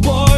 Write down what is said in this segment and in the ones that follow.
boy.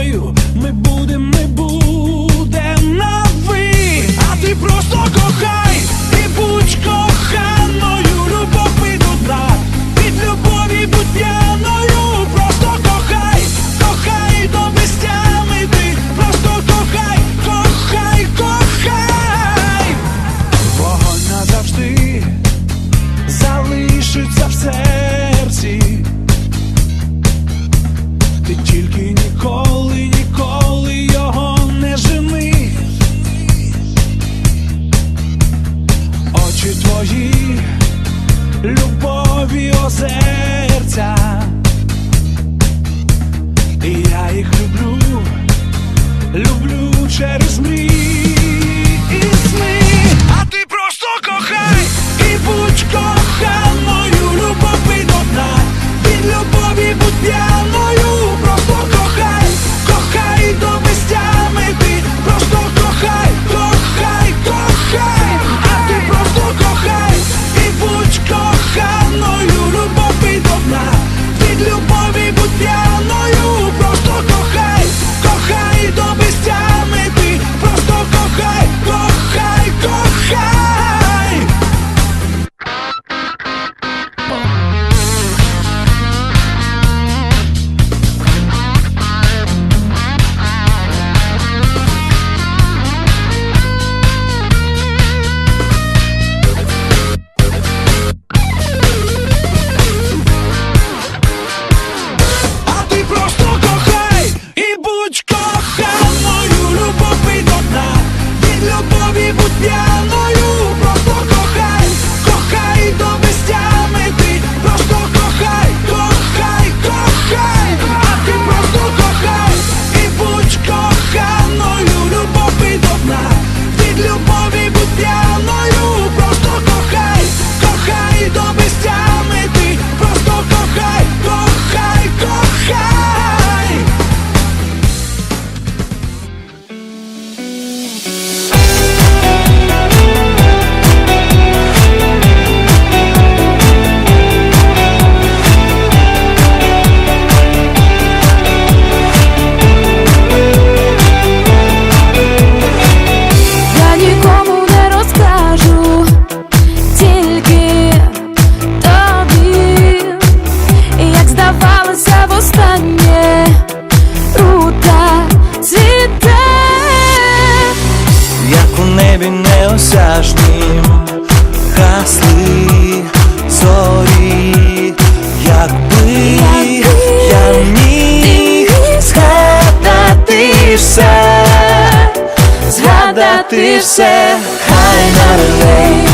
віддати все, хай наролей,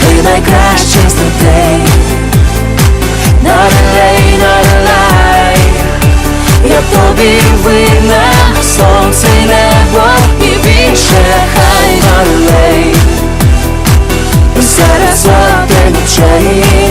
ти найкращий з людей, нарелей, нарелей, я тобі винна, сонце й небо і більше, хай нарелей, серед сотень очей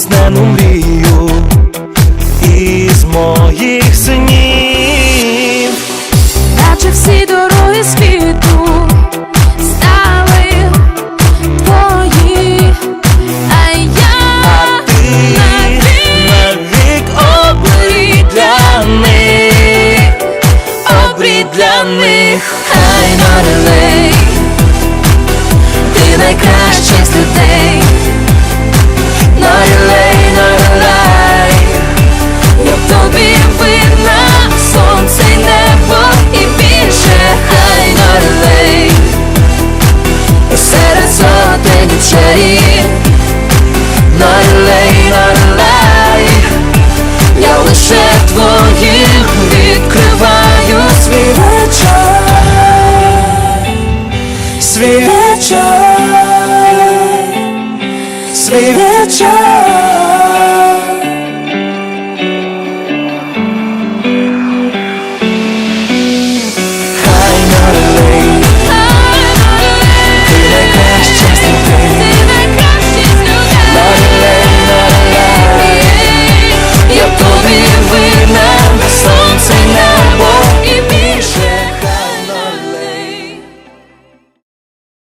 віснену мрію із моїх синів. на лей, на я лише твоїм відкриваю. Свій вечір, свій вечір, свій вечір.